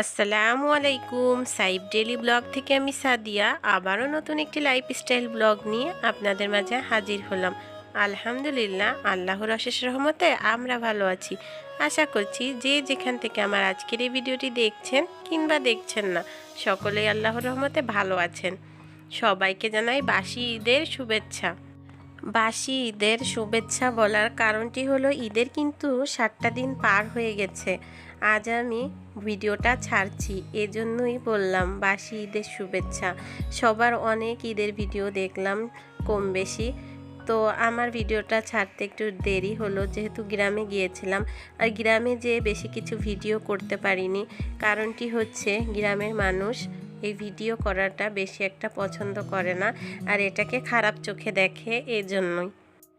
আসসালামু আলাইকুম। সাইব daily blog থেকে আমি সাদিয়া। আবারও নতুন একটি লাইফস্টাইল ব্লগ নিয়ে আপনাদের মাঝে হাজির হলাম। আলহামদুলিল্লাহ, আল্লাহর অশেষ রহমতে আমরা ভালো আছি। আশা করছি যে যেখান থেকে আমার আজকের এই ভিডিওটি দেখছেন কিংবা দেখছেন না, সকলেই আল্লাহর রহমতে ভালো আছেন। সবাইকে জানাই বাসি ঈদের শুভেচ্ছা। বাসি ঈদের শুভেচ্ছা বলার কারণটি হলো ঈদের কিন্তু সাতটা দিন পার হয়ে গেছে। আজ আমি ভিডিওটা ছাড়ছি। এজন্যই বললাম, বাসি ঈদের শুভেচ্ছা। সবার অনেক ঈদের ভিডিও দেখলাম কম বেশি তো আমার ভিডিওটা ছাড়তে একটু দেরি হলো, যেহেতু গ্রামে গিয়েছিলাম। আর গ্রামে যেয়ে বেশি কিছু ভিডিও করতে পারিনি, কারণটি হচ্ছে গ্রামের মানুষ এই ভিডিও করাটা বেশি একটা পছন্দ করে না। আর এটাকে খারাপ চোখে দেখে এজন্যই।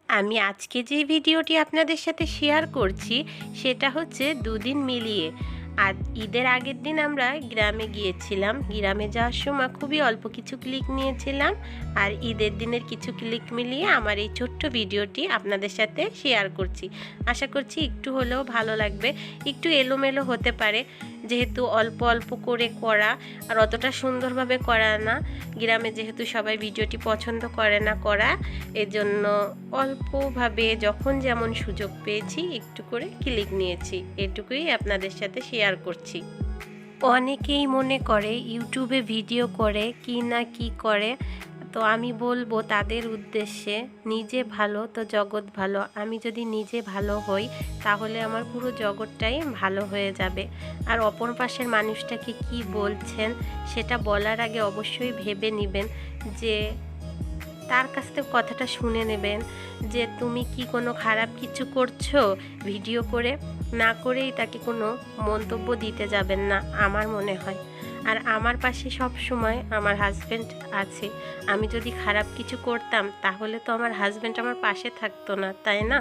আমি আজকে যে ভিডিওটি আপনাদের সাথে শেয়ার করছি, সেটা হচ্ছে দুদিন মিলিয়ে। আর ঈদের আগের দিন আমরা গ্রামে গিয়েছিলাম। গ্রামে যাওয়ার সময় খুবই অল্প কিছু ক্লিক নিয়েছিলাম। আর ঈদের দিনের কিছু ক্লিক মিলিয়ে আমার এই ছোট্ট ভিডিওটি আপনাদের সাথে শেয়ার করছি। আশা করছি একটু হলেও ভালো লাগবে। একটু এলোমেলো হতে পারে। যেহেতু অল্প অল্প করে করা, আর অতটা সুন্দরভাবে করা না। গ্রামে যেহেতু সবাই ভিডিওটি পছন্দ করে না করা, এজন্য অল্পভাবে যখন যেমন সুযোগ পেয়েছি, একটু করে ক্লিক নিয়েছি। এটুকুই আপনাদের সাথে শেয়ার করছি। অনেকেই মনে করে, ইউটিউবে ভিডিও করে, কি না কি করে তো আমি বলব তাদের উদ্দেশ্যে, নিজে ভালো তো জগৎ ভালো। আমি যদি নিজে ভালো হই, তাহলে আমার পুরো জগৎটাই ভালো হয়ে যাবে। আর অপর পাশের মানুষটাকে কি বলছেন, সেটা বলার আগে অবশ্যই ভেবে নেবেন যে, তার কাছ থেকে কথাটা শুনে নেবেন যে, তুমি কি কোনো খারাপ কিছু করছ? ভিডিও করে, না করেই তাকে কোনো মন্তব্য দিতে যাবেন না, আমার মনে হয়। আর আমার পাশে সব সময় আমার হাজব্যান্ড আছে। আমি যদি খারাপ কিছু করতাম, তাহলে তো আমার হাজব্যান্ড আমার পাশে থাকতো না, তাই না?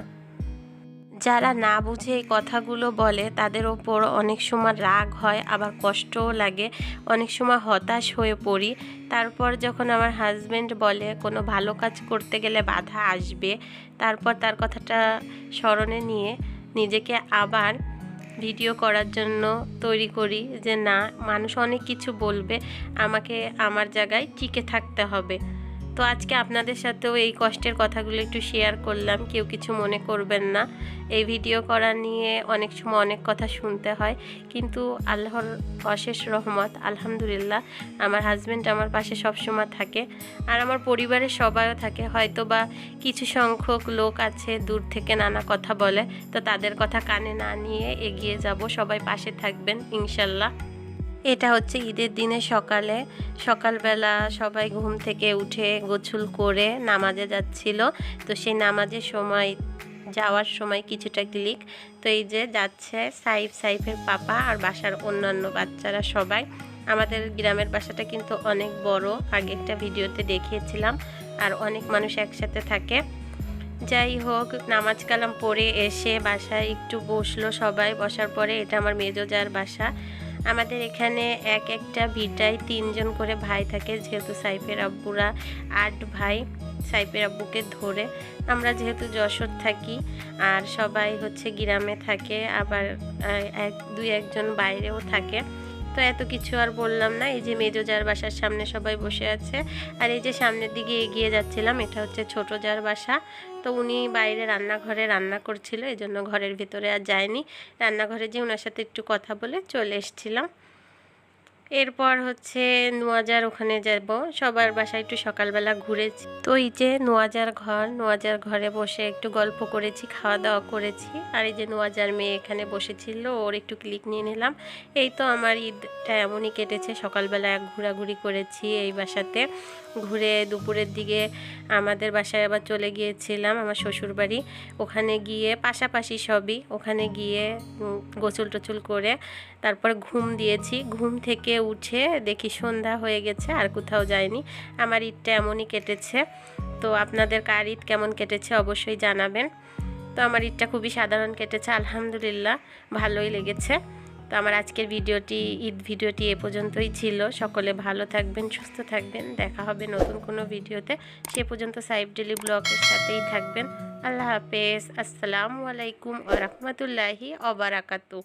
যারা না বুঝে এই কথাগুলো বলে, তাদের ওপর অনেক সময় রাগ হয়, আবার কষ্টও লাগে। অনেক সময় হতাশ হয়ে পড়ি। তারপর যখন আমার হাজব্যান্ড বলে, কোনো ভালো কাজ করতে গেলে বাধা আসবে, তারপর তার কথাটা স্মরণে নিয়ে নিজেকে আবার ভিডিও করার জন্য তৈরি করি যে না, মানুষ অনেক কিছু বলবে, আমাকে আমার জায়গায় টিকে থাকতে হবে। তো আজকে আপনাদের সাথেও এই কষ্টের কথাগুলো একটু শেয়ার করলাম। কেউ কিছু মনে করবেন না। এই ভিডিও করা নিয়ে অনেক সময় অনেক কথা শুনতে হয়। কিন্তু আল্লাহর অশেষ রহমত, আলহামদুলিল্লাহ, আমার হাজব্যান্ড আমার পাশে সবসময় থাকে। আর আমার পরিবারের সবাইও থাকে। হয়তো বা কিছু সংখ্যক লোক আছে, দূর থেকে নানা কথা বলে। তো তাদের কথা কানে না নিয়ে এগিয়ে যাব। সবাই পাশে থাকবেন, ইনশাল্লাহ। এটা হচ্ছে ঈদের দিনে সকালে। সকালবেলা সবাই ঘুম থেকে উঠে গোছুল করে নামাজে যাচ্ছিল। তো সেই নামাজের সময়, যাওয়ার সময় কিছুটা ক্লিক। তো এই যে যাচ্ছে সাইফ, সাইফের পাপা আর বাসার অন্যান্য বাচ্চারা সবাই। আমাদের গ্রামের বাসাটা কিন্তু অনেক বড়। আগে একটা ভিডিওতে দেখিয়েছিলাম। আর অনেক মানুষ একসাথে থাকে। যাই হোক, নামাজ কালাম পড়ে এসে বাসায় একটু বসল সবাই। বসার পরে এটা আমার মেজোজার বাসা। আমাদের এখানে এক একটা ভিটায় তিনজন করে ভাই থাকে, যেহেতু সাইফের আব্বুরা আট ভাই সাইফের আব্বুকে ধরে। আমরা যেহেতু যশোর থাকি আর সবাই হচ্ছে গ্রামে থাকে, আবার এক, দুই একজন বাইরেও থাকে। তো এত কিছু আর বললাম না। এই যে মেজো যার বাসার সামনে সবাই বসে আছে। আর এই যে সামনের দিকে এগিয়ে যাচ্ছিলাম, এটা হচ্ছে ছোট যার বাসা। তো উনি বাইরে রান্নাঘরে রান্না করছিল এই জন্য ঘরের ভিতরে আর যায়নি। রান্নাঘরে যে ওনার সাথে একটু কথা বলে চলে এসছিলাম। এরপর হচ্ছে নোয়াজার ওখানে যাব। সবার বাসায় একটু সকালবেলা ঘুরেছি। তো এই যে নোয়াজার ঘর, নোয়াজার ঘরে বসে একটু গল্প করেছি, খাওয়া দাওয়া করেছি। আর এই যে নোয়াজার মেয়ে এখানে বসেছিল, ওর একটু ক্লিক নিয়ে নিলাম। এই তো আমার ঈদটা এমনই কেটেছে, সকালবেলা এক ঘোরাঘুরি করেছি এই বাসাতে। ঘুরে দুপুরের দিকে আমাদের বাসায় আবার চলে গিয়েছিলাম, আমার শ্বশুর বাড়ি ওখানে গিয়ে পাশাপাশি সবই, ওখানে গিয়ে গোসল টোচল করে তারপর ঘুম দিয়েছি। ঘুম থেকে উঠে দেখি সন্ধ্যা হয়ে গেছে, আর কোথাও যায়নি আমার ঈদটা এমনই কেটেছে। তো আপনাদের কার ঈদ কেমন কেটেছে অবশ্যই জানাবেন। তো আমার ঈদটা খুবই সাধারণ কেটেছে, আলহামদুলিল্লাহ, ভালোই লেগেছে। তো আমার আজকের ভিডিওটি, ঈদ ভিডিওটি এ পর্যন্তই ছিল। সকলে ভালো থাকবেন, সুস্থ থাকবেন। দেখা হবে নতুন কোনো ভিডিওতে। সে পর্যন্ত সাইফ ডেলি ব্লগের সাথেই থাকবেন। আল্লাহ হাফেজ। আসসালামু আলাইকুম আ রহমতুল্লাহি অবরাকাতু